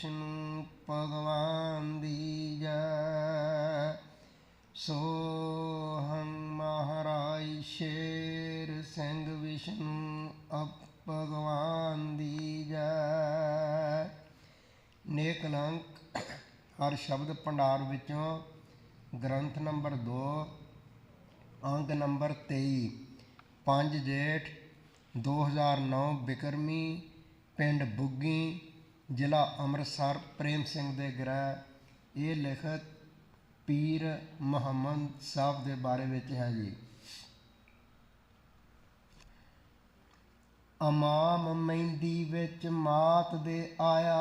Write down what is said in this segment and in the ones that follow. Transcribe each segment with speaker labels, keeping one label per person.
Speaker 1: ਵਿਸ਼ਨੂੰ ਭਗਵਾਨ ਦੀ ਜੈ। ਸੋਹੰ ਮਹਾਰਾਜ ਸ਼ੇਰ ਸਿੰਘ ਵਿਸ਼ਨੂੰ ਅਪ ਭਗਵਾਨ ਦੀ ਜੈ। ਨੇਕ ਅਲੰਕ ਹਰ ਸ਼ਬਦ ਭੰਡਾਰ ਵਿੱਚੋਂ ਗ੍ਰੰਥ ਨੰਬਰ 2 ਅੰਗ ਨੰਬਰ 23 5 ਜੇਠ 2009 ਬਿਕਰਮੀ, ਪਿੰਡ ਬੁੱਗੀ ਜ਼ਿਲ੍ਹਾ ਅੰਮ੍ਰਿਤਸਰ ਪ੍ਰੇਮ ਸਿੰਘ ਦੇ ਗ੍ਰਹਿ ਇਹ ਲਿਖਤ ਪੀਰ ਮੁਹੰਮਦ ਸਾਹਿਬ ਦੇ ਬਾਰੇ ਵਿੱਚ ਹੈ ਜੀ ਅਮਾਮ ਮਹਿੰਦੀ ਵਿੱਚ ਮਾਤ ਦੇ ਆਇਆ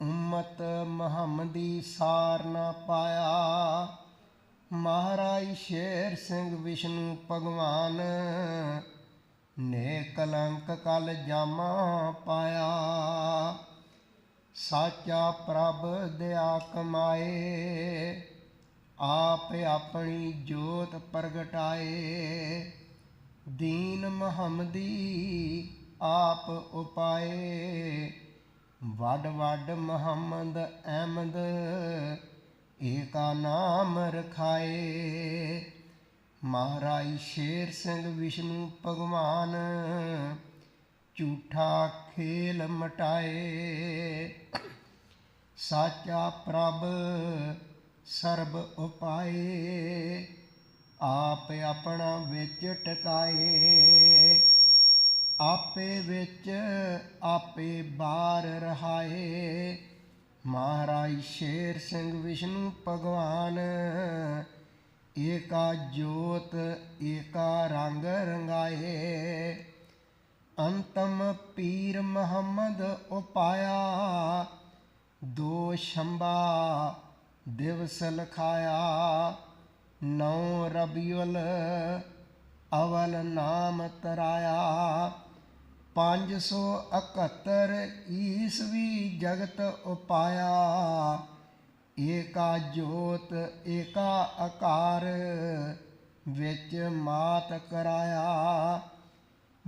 Speaker 1: ਉਮਤ ਮੁਹੰਮਦੀ ਸਾਰ ਨਾ ਪਾਇਆ ਮਹਾਰਾਜ ਸ਼ੇਰ ਸਿੰਘ ਵਿਸ਼ਨੂੰ ਭਗਵਾਨ ਨੇ ਕਲੰਕ ਕਲ ਜਾਮਾ ਪਾਇਆ। ਸਾਚਾ ਪ੍ਰਭ ਦਿਆ ਕਮਾਏ, ਆਪ ਆਪਣੀ ਜੋਤ ਪ੍ਰਗਟਾਏ। ਦੀਨ ਮੁਹੰਮਦੀ ਆਪ ਉਪਾਏ। ਵੱਡ ਵੱਡ ਮੁਹੰਮਦ ਅਹਿਮਦ ਏਕਾ ਨਾਮ ਰਖਾਏ। ਮਹਾਰਾਜ ਸ਼ੇਰ ਸਿੰਘ ਵਿਸ਼ਨੂੰ ਭਗਵਾਨ ਝੂਠਾ ਖੇਲ ਮਟਾਏ। ਸਾਚਾ ਪ੍ਰਭ ਸਰਬ ਉਪਾਏ, ਆਪ ਆਪਣਾ ਵਿੱਚ ਟਿਕਾਏ। ਆਪੇ ਵਿੱਚ ਆਪੇ ਬਾਰ ਰਹਾਏ। ਮਹਾਰਾਜ ਸ਼ੇਰ ਸਿੰਘ ਵਿਸ਼ਨੂੰ ਭਗਵਾਨ ਏਕਾ ਜੋਤ, ਏਕਾ ਰੰਗ ਰੰਗਾਏ। ਅੰਤਮ ਪੀਰ ਮੁਹੰਮਦ ਉਪਾਇਆ। ਦੋ ਸ਼ੰਬਾ ਦਿਵਸ ਲਖਾਇਆ। ਨੌ ਰਬੀਉਲ ਅਵਲ ਨਾਮ ਤਰਾਇਆ। 571 ਈਸਵੀ ਜਗਤ ਉਪਾਇਆ। ਏਕਾ ਜੋਤ, ਏਕਾ ਆਕਾਰ, ਵਿੱਚ ਮਾਤ ਕਰਾਇਆ,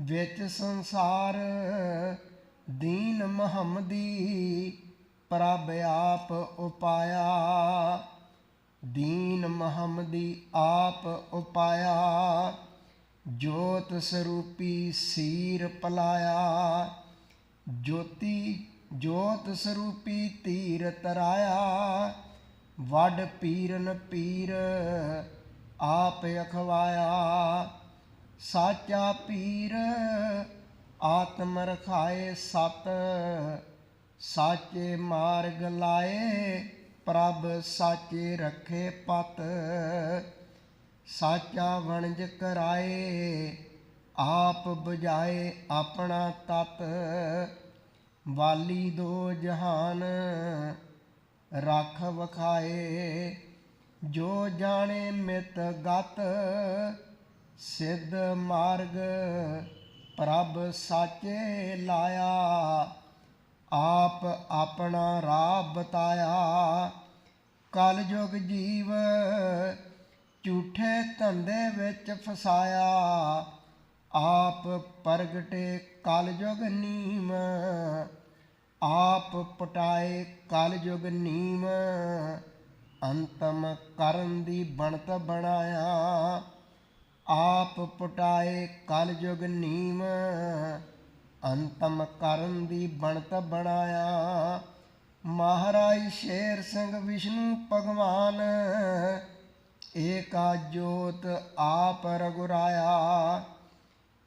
Speaker 1: ਵਿੱਚ ਸੰਸਾਰ, ਦੀਨ ਮੁਹੰਮਦੀ, ਪ੍ਰਭ ਆਪ ਉਪਾਇਆ। ਦੀਨ ਮੁਹੰਮਦੀ ਆਪ ਉਪਾਇਆ, ਜੋਤ ਸਰੂਪੀ ਸੀਰ ਪਲਾਇਆ। ਜੋਤੀ ਜੋਤ ਸਰੂਪੀ ਤੀਰ ਤਰਾਇਆ ਵੱਡ ਪੀਰਨ ਪੀਰ ਆਪ ਅਖਵਾਇਆ। ਸਾਚਾ ਪੀਰ ਆਤਮ ਰਖਾਏ ਸਤ, ਸਾਚੇ ਮਾਰਗ ਲਾਏ ਪ੍ਰਭ ਸਾਚੇ ਰੱਖੇ ਪਤ। ਸਾਚਾ ਵਣਜ ਕਰਾਏ, ਆਪ 부ਝਾਏ ਆਪਣਾ ਤਤ। ਵਾਲੀ ਦੋ ਜਹਾਨ ਰੱਖ ਵਖਾਏ, ਜੋ ਜਾਣੇ ਮਿਤ ਗਤ, ਸਿੱਧ ਮਾਰਗ ਪ੍ਰਭ ਸਾਚੇ ਲਾਇਆ। ਆਪ ਆਪਣਾ ਰਾਹ ਬਤਾਇਆ, ਕਲਯੁਗ ਜੀਵ ਝੂਠੇ ਧੰਦੇ ਵਿੱਚ ਫਸਾਇਆ। ਆਪ ਪ੍ਰਗਟੇ ਕਲਯੁਗ ਨੀਮ, ਆਪ ਪਟਾਏ ਕਲਯੁਗ ਨੀਮ। ਅੰਤਮ ਕਰਨ ਦੀ ਬਣਤ ਬਣਾਇਆ, ਆਪ ਪਟਾਏ ਕਲਯੁਗ ਨੀਮ। ਅੰਤਮ ਕਰਨ ਦੀ ਬਣਤ ਬਣਾਇਆ, ਮਹਾਰਾਜ ਸ਼ੇਰ ਸਿੰਘ ਵਿਸ਼ਨੂੰ ਭਗਵਾਨ। ਏਕਾ ਜੋਤ ਆਪ ਰਗੁਰਾਇਆ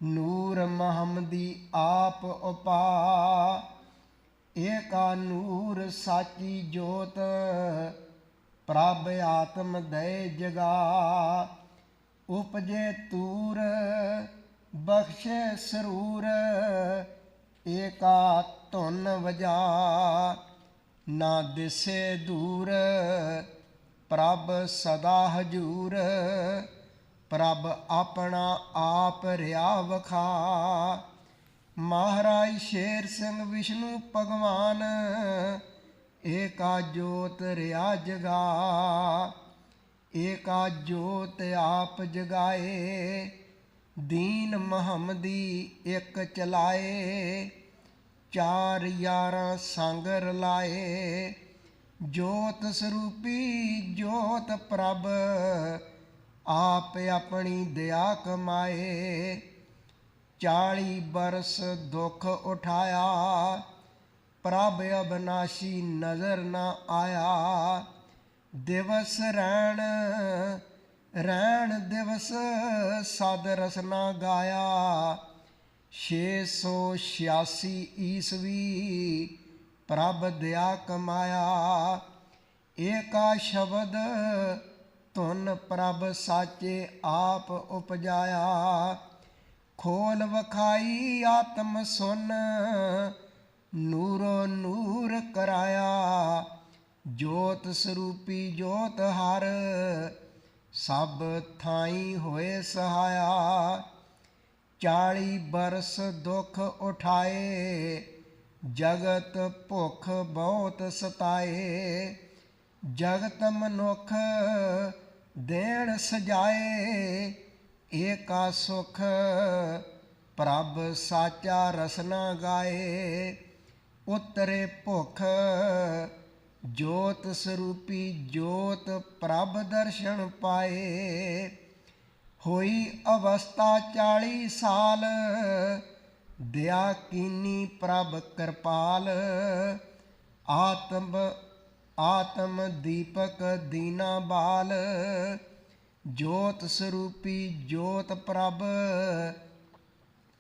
Speaker 1: ਨੂਰ ਮਹਮਦੀ ਆਪ ਉਪਾ। ਏਕਾ ਨੂਰ ਸਾਚੀ ਜੋਤ, ਪ੍ਰਭ ਆਤਮ ਦਇ ਜਗਾ। ਉਪਜੇ ਤੂਰ, ਬਖਸ਼ੇ ਸਰੂਰ, ਏਕਾ ਧੁਨ ਵਜਾ। ਨਾ ਦਿਸੇ ਦੂਰ, ਪ੍ਰਭ ਸਦਾ ਹਜੂਰ। ਪ੍ਰਭ ਆਪਣਾ ਆਪ ਰਿਆ ਵਖਾ। ਮਹਾਰਾਜ ਸ਼ੇਰ ਸਿੰਘ ਵਿਸ਼ਨੂੰ ਭਗਵਾਨ, ਏਕਾ ਜੋਤ ਰਿਆ ਜਗਾ। ਏਕਾ ਜੋਤ ਆਪ ਜਗਾਏ, ਦੀਨ ਮੁਹੰਮਦੀ ਇੱਕ ਚਲਾਏ। ਚਾਰ ਯਾਰਾਂ ਸੰਗ ਰਲਾਏ ਜੋਤ ਸਰੂਪੀ ਜੋਤ ਪ੍ਰਭ ਆਪ ਆਪਣੀ ਦਇਆ ਕਮਾਏ, ਚਾਲੀ ਬਰਸ ਦੁੱਖ ਉਠਾਇਆ, ਪ੍ਰਭ ਅਬਨਾਸ਼ੀ ਨਜ਼ਰ ਨਾ ਆਇਆ। ਦਿਵਸ ਰਹਿਣ ਰਹਿਣ ਦਿਵਸ ਸਦ ਰਸਨਾ ਗਾਇਆ। 686 ਈਸਵੀ ਪ੍ਰਭ ਦਇਆ ਕਮਾਇਆ। ਏਕਾ ਸ਼ਬਦ ਧੁਨ ਪ੍ਰਭ ਸਾਚੇ ਆਪ ਉਪਜਾਇਆ। ਖੋਲ ਵਖਾਈ ਆਤਮ ਸੁਨ, ਨੂਰੋ ਨੂਰ ਕਰਾਇਆ। ਜੋਤ ਸਰੂਪੀ ਜੋਤ ਹਰ, ਸਭ ਥਾਈ ਹੋਏ ਸਹਾਇਆ। ਚਾਲੀ ਬਰਸ ਦੁੱਖ ਉਠਾਏ, ਜਗਤ ਭੁੱਖ ਬਹੁਤ ਸਤਾਏ। ਜਗਤ ਮਨੁੱਖ ਦੇਣ ਸਜਾਏ, ਏਕਾ ਸੁਖ ਪ੍ਰਭ ਸਾਚਾ ਰਸਨਾ ਗਾਏ। ਉਤਰੇ ਭੁਖ ਜੋਤ ਸਰੂਪੀ ਜੋਤ ਪ੍ਰਭ ਦਰਸ਼ਨ ਪਾਏ। ਹੋਈ ਅਵਸਥਾ 40 ਸਾਲ ਦਇਆ ਕੀਨੀ ਪ੍ਰਭ ਕਿਰਪਾਲ। ਆਤਮ ਆਤਮ ਦੀਪਕ ਦੀਨਾ ਬਾਲ, ਜੋਤ ਸਰੂਪੀ ਜੋਤ ਪ੍ਰਭ,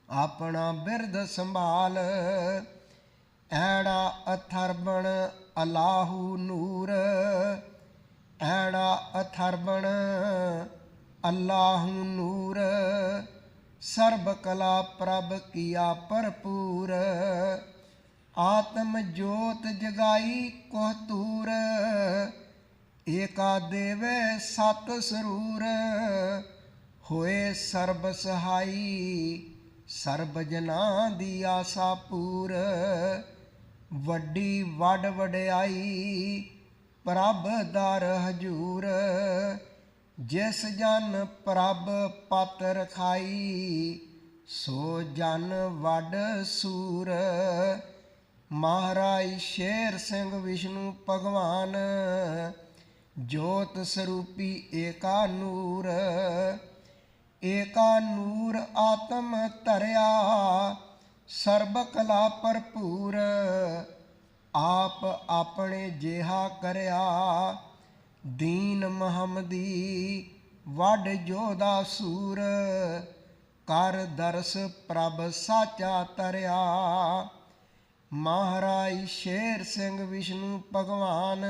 Speaker 1: ਆਪਣਾ ਬਿਰਧ ਸੰਭਾਲ, ਐੜਾ ਅਥਰਬਣ ਅਲਾਹੂ ਨੂਰ, ਐੜਾ ਅਥਰਬਣ ਅੱਲਾਹੂ ਨੂਰ, ਸਰਬ ਕਲਾ ਪ੍ਰਭ ਕੀਆ ਭਰਪੂਰ ਆਤਮ ਜੋਤ ਜਗਾਈ ਕੋਹ ਤੂਰ ਏਕਾ ਦੇਵੇ ਸਤ ਸਰੂਰ, ਹੋਏ ਸਰਬ ਸਹਾਈ, ਸਰਬ ਜਨਾਂ ਦੀ ਆਸਾ ਪੂਰ। ਵੱਡੀ ਵੱਡ ਵਡਿਆਈ, ਪ੍ਰਭ ਦਰ ਹਜੂਰ। ਜਿਸ ਜਨ ਪ੍ਰਭ ਪਤ ਰਖਾਈ, ਸੋ ਜਨ ਵੱਡ ਸੂਰ। ਮਹਾਰਾਜ ਸ਼ੇਰ ਸਿੰਘ ਵਿਸ਼ਨੂੰ ਭਗਵਾਨ, ਜੋਤ ਸਰੂਪੀ ਏਕਾ ਨੂਰ ਏਕਾ ਨੂਰ ਆਤਮ ਧਰਿਆ, ਸਰਬ ਕਲਾ ਭਰਪੂਰ, ਆਪ ਆਪਣੇ ਜਿਹਾ ਕਰਿਆ। ਦੀਨ ਮੁਹੰਮਦੀ ਵੱਡ ਜੋਦਾ ਸੂਰ, ਕਰ ਦਰਸ ਪ੍ਰਭ ਸਾਚਾ ਤਰਿਆ। ਮਹਾਰਾਜ ਸ਼ੇਰ ਸਿੰਘ ਵਿਸ਼ਨੂੰ ਭਗਵਾਨ,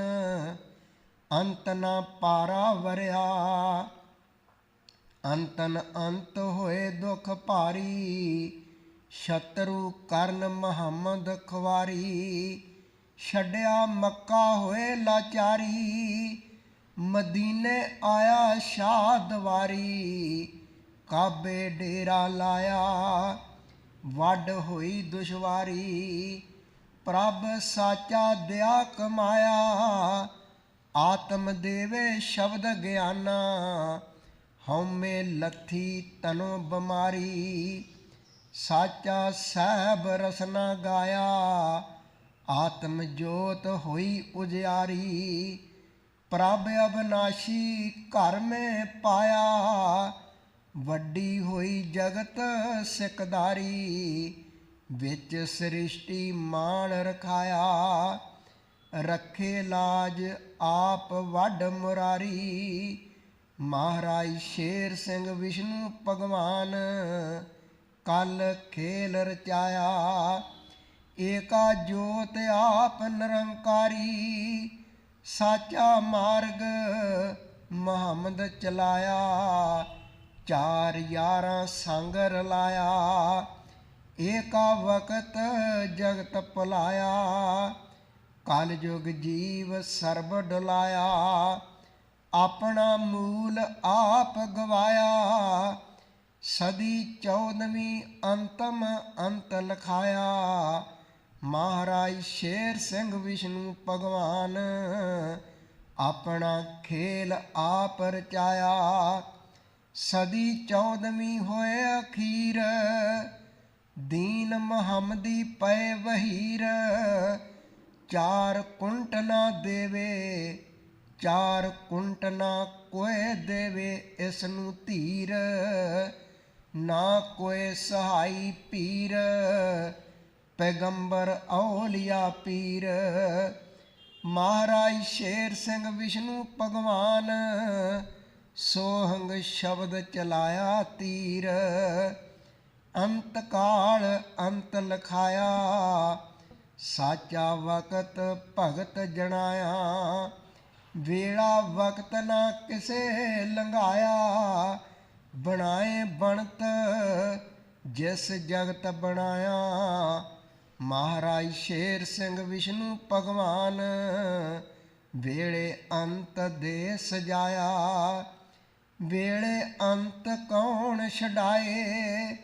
Speaker 1: ਅੰਤ ਨਾ ਪਾਰਾ ਵਰਿਆ। ਅੰਤਨ ਅੰਤ ਹੋਏ ਦੁਖ ਭਾਰੀ, ਸ਼ਤਰੂ ਕਰਨ ਮੁਹੰਮਦ ਖਵਾਰੀ। ਛੱਡਿਆ ਮੱਕਾ ਹੋਏ ਲਾਚਾਰੀ, ਮਦੀਨੇ ਆਇਆ ਸ਼ਾਹ ਦਵਾਰੀ। ਕਾਬੇ ਡੇਰਾ ਲਾਇਆ ਵੱਡ ਹੋਈ ਦੁਸ਼ਵਾਰੀ, ਪ੍ਰਭ ਸਾਚਾ ਦਿਆ ਕਮਾਇਆ। ਆਤਮ ਦੇਵੇ ਸ਼ਬਦ ਗਿਆਨਾ, ਹਉਮੈ ਲੱਥੀ ਤਨੋ ਬਿਮਾਰੀ। ਸਾਚਾ ਸਹਿਬ ਰਸਨਾ ਗਾਇਆ, ਆਤਮ ਜੋਤ ਹੋਈ ਉਜਿਆਰੀ। ਪ੍ਰਭ ਅਬਨਾਸ਼ੀ ਘਰ ਮੇ ਪਾਇਆ ਵੱਡੀ ਹੋਈ ਜਗਤ ਸਿਕਦਾਰੀ ਵਿੱਚ ਸ੍ਰਿਸ਼ਟੀ ਮਾਣ ਰਖਾਇਆ। ਰੱਖੇ ਲਾਜ ਆਪ ਵੱਡ ਮੁਰਾਰੀ, ਮਹਾਰਾਜ ਸ਼ੇਰ ਸਿੰਘ ਵਿਸ਼ਨੂੰ ਭਗਵਾਨ, ਕਲ ਖੇਲ ਰਚਾਇਆ। ਏਕਾ ਜੋਤ ਆਪ ਨਿਰੰਕਾਰੀ, ਸਾਚਾ ਮਾਰਗ ਮੁਹੰਮਦ ਚਲਾਇਆ। ਚਾਰ ਯਾਰਾਂ ਸੰਗ ਰਲਾਇਆ ਏਕਾ ਵਕਤ ਜਗਤ ਭੁਲਾਇਆ। ਕਲ ਯੁਗ ਜੀਵ ਸਰਬ ਡਲਾਇਆ, ਆਪਣਾ ਮੂਲ ਆਪ ਗਵਾਇਆ। ਸਦੀ ਚੌਦਵੀਂ ਅੰਤਮ ਅੰਤ ਲਖਾਇਆ, ਮਹਾਰਾਜ ਸ਼ੇਰ ਸਿੰਘ ਵਿਸ਼ਨੂੰ ਭਗਵਾਨ। ਆਪਣਾ ਖੇਲ ਆਪ ਰਚਾਇਆ ਸਦੀ ਚੌਦਵੀਂ ਹੋਏ ਅਖੀਰ, ਦੀਨ ਮੁਹੰਮਦੀ ਪਏ ਵਹੀਰ। ਚਾਰ ਕੁੰਟ ਨਾ ਦੇਵੇ, ਚਾਰ ਕੁੰਟ ਨਾ ਕੋਏ ਦੇਵੇ ਇਸ ਨੂੰ ਧੀਰ। ਨਾ ਕੋਏ ਸਹਾਈ ਪੀਰ, ਪੈਗੰਬਰ ਔਲੀਆ ਪੀਰ। ਮਹਾਰਾਜ ਸ਼ੇਰ ਸਿੰਘ ਵਿਸ਼ਨੂੰ ਭਗਵਾਨ ਸੋਹੰਗ ਸ਼ਬਦ ਚਲਾਇਆ ਤੀਰ, ਅੰਤ ਕਾਲ ਅੰਤ ਲਖਾਇਆ, ਸਾਚਾ ਵਕਤ ਭਗਤ ਜਣਾਇਆ, ਵੇਲਾ ਵਕਤ ਨਾ ਕਿਸੇ ਲੰਘਾਇਆ, ਬਣਾਏ ਬਣਤ ਜਿਸ ਜਗਤ ਬਣਾਇਆ। ਮਹਾਰਾਜ ਸ਼ੇਰ ਸਿੰਘ ਵਿਸ਼ਨੂੰ ਭਗਵਾਨ ਵੇੜੇ ਅੰਤ ਦੇ ਸਜਾਇਆ। ਵੇਲੇ ਅੰਤ ਕੌਣ ਛਡਾਏ?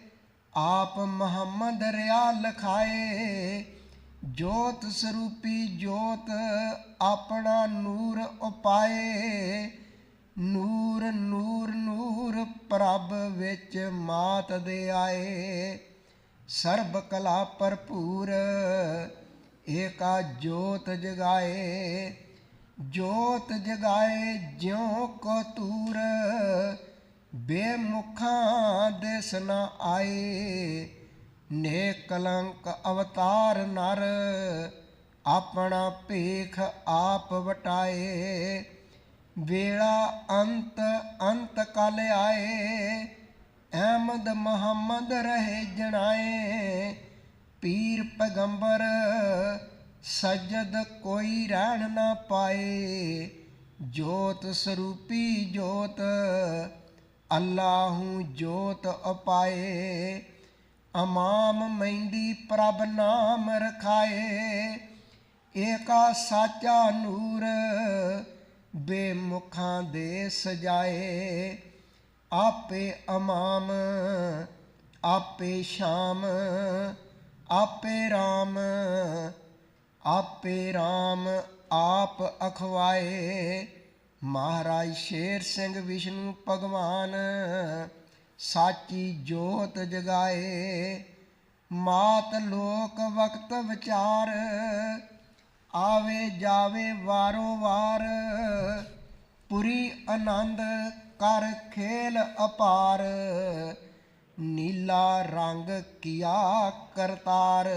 Speaker 1: ਆਪ ਮੁਹੰਮਦ ਰਿਆ ਲਖਾਏ। ਜੋਤ ਸਰੂਪੀ ਜੋਤ ਆਪਣਾ ਨੂਰ ਉਪਾਏ। ਨੂਰ ਨੂਰ ਨੂਰ ਪ੍ਰਭ ਵਿੱਚ ਮਾਤ ਦੇ ਆਏ। ਸਰਬ ਕਲਾ ਭਰਪੂਰ, ਏਕਾ ਜੋਤ ਜਗਾਏ। ਜੋਤ ਜਗਾਏ ਜਿਉ ਕੋ ਤੂਰ, ਬੇਮੁਖਾਂ ਦਿਸ ਨ ਆਏ। ਨੇ ਕਲੰਕ ਅਵਤਾਰ ਨਰ, ਆਪਣਾ ਭੇਖ ਆਪ ਵਟਾਏ। ਵੇਲਾ ਅੰਤ ਅੰਤ ਕਲ ਆਏ, ਅਹਿਮਦ ਮੁਹੰਮਦ ਰਹੇ ਜਣਾਏ। ਪੀਰ ਪੈਗੰਬਰ ਸਜਦ ਕੋਈ ਰਹਿਣ ਨਾ ਪਾਏ, ਜੋਤ ਸਰੂਪੀ ਜੋਤ, ਅੱਲਾਹੂ ਜੋਤ ਅਪਾਏ, ਅਮਾਮ ਮਹਿੰਦੀ ਪ੍ਰਭ ਨਾਮ ਰਖਾਏ, ਏਕਾ ਸਾਚਾ ਨੂਰ ਬੇਮੁਖਾਂ ਦੇ ਸਜਾਏ, ਆਪੇ ਅਮਾਮ, ਆਪੇ ਸ਼ਾਮ, ਆਪੇ ਰਾਮ ਆਪੇ RAM ਆਪ ਅਖਵਾਏ। ਮਹਾਰਾਜ ਸ਼ੇਰ ਸਿੰਘ ਵਿਸ਼ਨੂੰ ਭਗਵਾਨ, ਸਾਚੀ ਜੋਤ ਜਗਾਏ। ਮਾਤ ਲੋਕ ਵਕਤ ਵਿਚਾਰ, ਆਵੇ ਜਾਵੇ ਵਾਰੋ ਵਾਰ। ਪੁਰੀ ਆਨੰਦ ਕਰ ਖੇਲ ਅਪਾਰ, ਨੀਲਾ ਰੰਗ ਕੀਆ ਕਰਤਾਰ।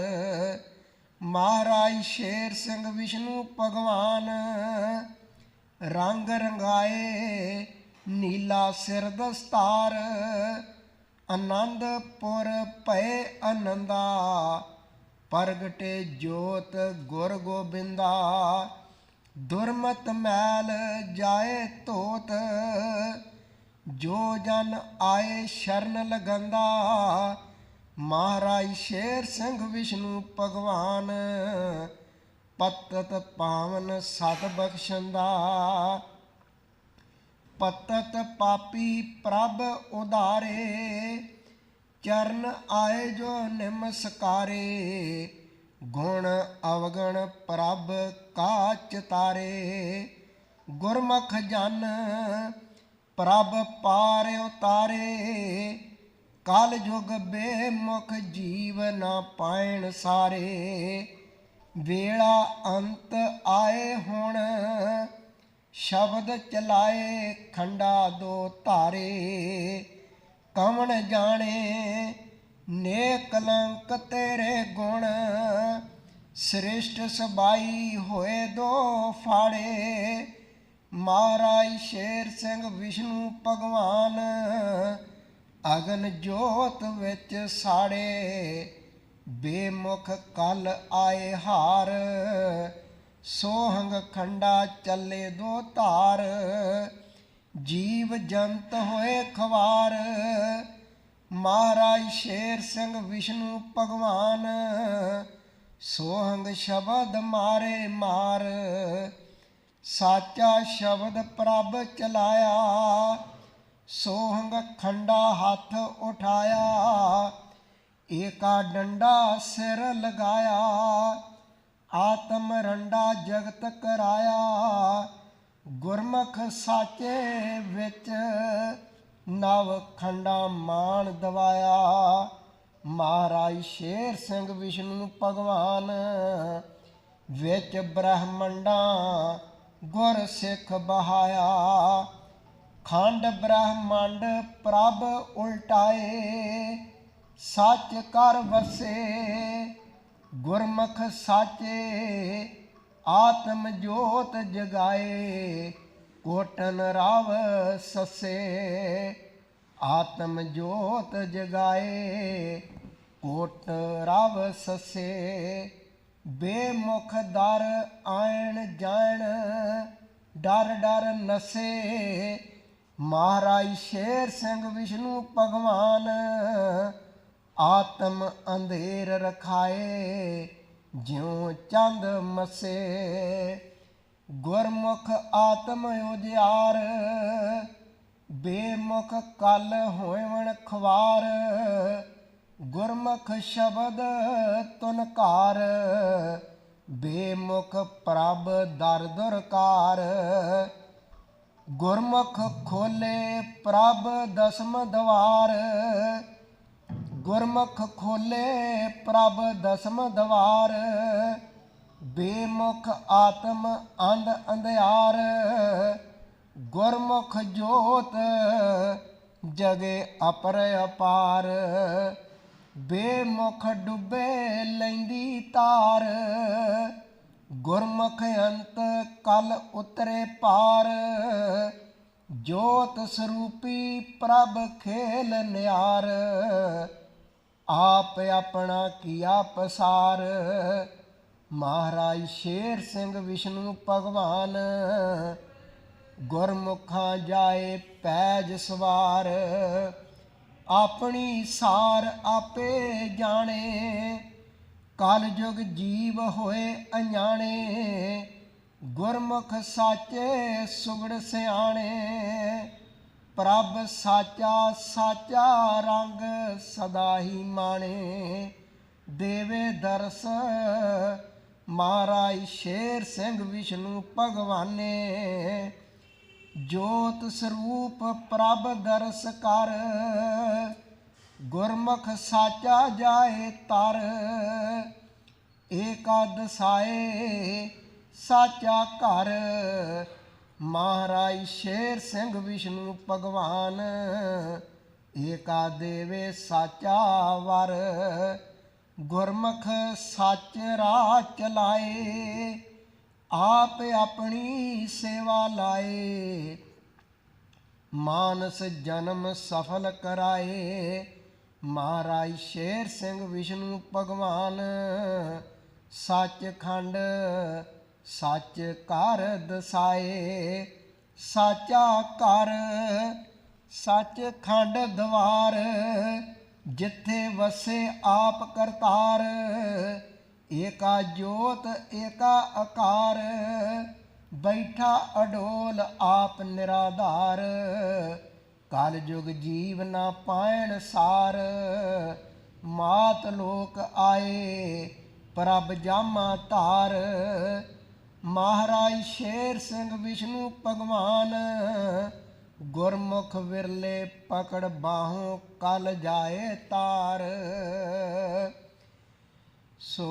Speaker 1: ਮਹਾਰਾਜ ਸ਼ੇਰ ਸਿੰਘ ਵਿਸ਼ਨੂੰ ਭਗਵਾਨ, ਰੰਗ ਰੰਗਾਏ, ਨੀਲਾ ਸਿਰ ਦਸਤਾਰ ਆਨੰਦਪੁਰ ਭਏ ਆਨੰਦਾ, ਪ੍ਰਗਟੇ ਜੋਤ ਗੁਰ ਗੋਬਿੰਦਾ। ਦੁਰਮਤ ਮੈਲ ਜਾਏ ਧੋਤ, ਜੋ ਜਨ ਆਏ ਸ਼ਰਨ ਲਗੰਦਾ ਮਹਾਰਾਜ ਸ਼ੇਰ ਸਿੰਘ ਵਿਸ਼ਨੂੰ ਭਗਵਾਨ, ਪਤਤ ਪਾਵਨ ਸਤ ਬਖਸ਼ੰਦਾ ਪਤਤ ਪਾਪੀ ਪ੍ਰਭ ਉਧਾਰੇ, ਚਰਨ ਆਏ ਜੋ ਨਿਮਸਕਾਰੇ ਗੁਣ ਅਵਗਣ ਪ੍ਰਭ ਕਾ ਚਿਤਾਰੇ ਗੁਰਮੁਖ ਜਨ ਪ੍ਰਭ ਪਾਰ ਉਤਾਰੇ। ਕਲ ਯੁਗ ਬੇਮੁਖ ਜੀਵ ਨਾ ਪਾਇਣ ਸਾਰੇ। ਵੇਲਾ ਅੰਤ ਆਏ ਹੁਣ, ਸ਼ਬਦ ਚਲਾਏ ਖੰਡਾ ਦੋ ਧਾਰੇ। ਕਵਣ ਜਾਣੇ ਨੇ ਕਲੰਕ ਤੇਰੇ ਗੁਣ। ਸ੍ਰਿਸ਼ਟ ਸਬਾਈ ਹੋਏ ਦੋ ਫਾੜੇ। ਮਹਾਰਾਜ ਸ਼ੇਰ ਸਿੰਘ ਵਿਸ਼ਨੂੰ ਭਗਵਾਨ ਅਗਨ ਜੋਤ ਵਿੱਚ ਸਾੜੇ, ਬੇਮੁਖ ਕਲ ਆਏ ਹਾਰ। ਸੋਹੰਗ ਖੰਡਾ ਚੱਲੇ ਦੋ ਧਾਰ, ਜੀਵ ਜੰਤ ਹੋਏ ਖਵਾਰ। ਮਹਾਰਾਜ ਸ਼ੇਰ ਸਿੰਘ ਵਿਸ਼ਨੂੰ ਭਗਵਾਨ, ਸੋਹੰਗ ਸ਼ਬਦ ਮਾਰੇ ਮਾਰ। ਸਾਚਾ ਸ਼ਬਦ ਪ੍ਰਭ ਚਲਾਇਆ ਸੋਹੰਗ ਖੰਡਾ ਹੱਥ ਉਠਾਇਆ, ਏਕਾ ਡੰਡਾ ਸਿਰ ਲਗਾਇਆ, ਆਤਮ ਰੰਡਾ ਜਗਤ ਕਰਾਇਆ। ਗੁਰਮੁਖ ਸਾਚੇ ਵਿੱਚ ਨਵ ਖੰਡਾ ਮਾਨ ਦਵਾਇਆ। ਮਹਾਰਾਜ ਸ਼ੇਰ ਸਿੰਘ ਵਿਸ਼ਨੂੰ ਭਗਵਾਨ, ਵਿੱਚ ਬ੍ਰਹਮੰਡਾਂ ਗੁਰ ਸਿੱਖ ਬਹਾਇਆ। ਖੰਡ ਬ੍ਰਹਮੰਡ ਪ੍ਰਭ ਉਲਟਾਏ, ਸੱਚ ਕਰ ਵਸੇ, ਗੁਰਮੁਖ ਸਾਚੇ, ਆਤਮ ਜੋਤ ਜਗਾਏ, ਕੋਟਨ ਰਾਵ ਸਸੇ, ਆਤਮ ਜੋਤ ਜਗਾਏ, ਕੋਟ ਰਾਵ ਸਸੇ, ਬੇਮੁਖ ਦਰ ਆਇਣ ਜਾਣ ਡਰ ਡਰ ਨਸੇ ਮਹਾਰਾਜ ਸ਼ੇਰ ਸਿੰਘ ਵਿਸ਼ਨੂੰ ਭਗਵਾਨ ਆਤਮ ਅੰਧੇਰ ਰਖਾਏ, ਜਿਉ ਚੰਦ ਮਸੇ। ਗੁਰਮੁਖ ਆਤਮ ਉਜਿਆਰ, ਬੇਮੁਖ ਕਲ ਹੋਵਣ ਖਵਾਰ। ਗੁਰਮੁਖ ਸ਼ਬਦ ਤੁਨਕਾਰ ਬੇਮੁਖ ਪ੍ਰਭ ਦਰ ਦੁਰਕਾਰ। ਗੁਰਮੁਖ ਖੋਲੇ ਪ੍ਰਭ ਦਸਮ ਦਵਾਰ। ਗੁਰਮੁਖ ਖੋਲੇ ਪ੍ਰਭ ਦਸਮ ਦਵਾਰ। ਬੇਮੁਖ ਆਤਮ ਅੰਧ ਅੰਧਿਆਰ। ਗੁਰਮੁਖ ਜੋਤ ਜਗੇ ਅਪਰ ਅਪਾਰ। ਬੇਮੁਖ ਡੁੱਬੇ ਲੈਂਦੀ ਤਾਰ। ਗੁਰਮੁਖ ਅੰਤ ਕਲ ਉਤਰੇ ਪਾਰ, ਜੋਤ ਸਰੂਪੀ ਪ੍ਰਭ ਖੇਲ ਨਿਆਰ। ਆਪ ਆਪਣਾ ਕੀਆ ਪਸਾਰ, ਮਹਾਰਾਜ ਸ਼ੇਰ ਸਿੰਘ ਵਿਸ਼ਨੂੰ ਭਗਵਾਨ। ਗੁਰਮੁਖਾਂ ਜਾਏ ਪੈਜ ਸਵਾਰ, ਆਪਣੀ ਸਾਰ ਆਪੇ ਜਾਣੇ। ਕਲ ਯੁਗ ਜੀਵ ਹੋਏ ਅਣਾਣੇ ਗੁਰਮੁਖ ਸਾਚੇ ਸੁਗੜ ਸਿਆਣੇ, ਪ੍ਰਭ ਸਾਚਾ ਸਾਚਾ ਰੰਗ ਸਦਾ ਹੀ ਮਾਣੇ, ਦੇਵੇ ਦਰਸ ਮਹਾਰਾਜ ਸ਼ੇਰ ਸਿੰਘ ਵਿਸ਼ਨੂੰ ਭਗਵਾਨੇ, ਜੋਤ ਸਰੂਪ ਪ੍ਰਭ ਦਰਸ ਕਰ ਗੁਰਮੁਖ ਸਾਚਾ ਜਾਏ ਤਰ ਏਕਾਦਸਾਏ ਸਾਚਾ ਘਰ। ਮਹਾਰਾਜ ਸ਼ੇਰ ਸਿੰਘ ਵਿਸ਼ਨੂੰ ਭਗਵਾਨ ਏਕਾ ਦੇਵੇ ਸਾਚਾ ਵਰ। ਗੁਰਮੁਖ ਸੱਚ ਰਾਹ ਚਲਾਏ, ਆਪ ਆਪਣੀ ਸੇਵਾ ਲਾਏ। ਮਾਨਸ ਜਨਮ ਸਫਲ ਕਰਾਏ ਮਹਾਰਾਜ ਸ਼ੇਰ ਸਿੰਘ ਵਿਸ਼ਨੂੰ ਭਗਵਾਨ, ਸੱਚਖੰਡ, ਸੱਚ ਕਰ ਦਸਾਏ, ਸਾਚਾ ਘਰ, ਸੱਚਖੰਡ ਦਵਾਰ, ਜਿੱਥੇ ਵਸੇ ਆਪ ਕਰਤਾਰ, ਏਕਾ ਜੋਤ, ਏਕਾ ਆਕਾਰ ਬੈਠਾ ਅਡੋਲ ਆਪ ਨਿਰਾਧਾਰ। ਕਲ ਯੁਗ ਜੀਵ ਨਾ ਪਾਇਣ ਸਾਰ, ਮਾਤ ਲੋਕ ਆਏ ਪ੍ਰਭ ਜਾਮਾ ਧਾਰ। ਮਹਾਰਾਜ ਸ਼ੇਰ ਸਿੰਘ ਵਿਸ਼ਨੂੰ ਭਗਵਾਨ, ਗੁਰਮੁਖ ਵਿਰਲੇ ਪਕੜ ਬਾਹੋਂ ਕਲ ਜਾਏ ਤਾਰ। ਸੋ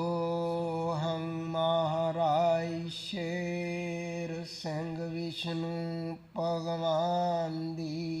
Speaker 1: ਹੰ ਮਹਾਰਾਜ ਸ਼ੇਰ ਸਿੰਘ ਵਿਸ਼ਨੂੰ ਭਗਵਾਨ ਦੀ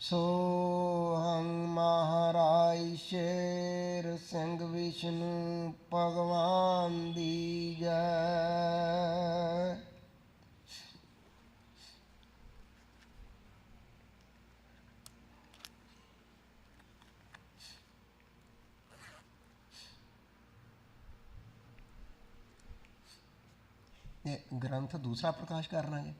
Speaker 1: ਸੋ ਹੰ ਮਹਾਰਾਜ ਸ਼ੇਰ ਸਿੰਘ ਵਿਸ਼ਨੂੰ ਭਗਵਾਨ ਦੀ ਜੈ। ਇਹ ਗ੍ਰੰਥ ਦੂਸਰਾ ਪ੍ਰਕਾਸ਼ ਕਰਨਾ ਹੈ।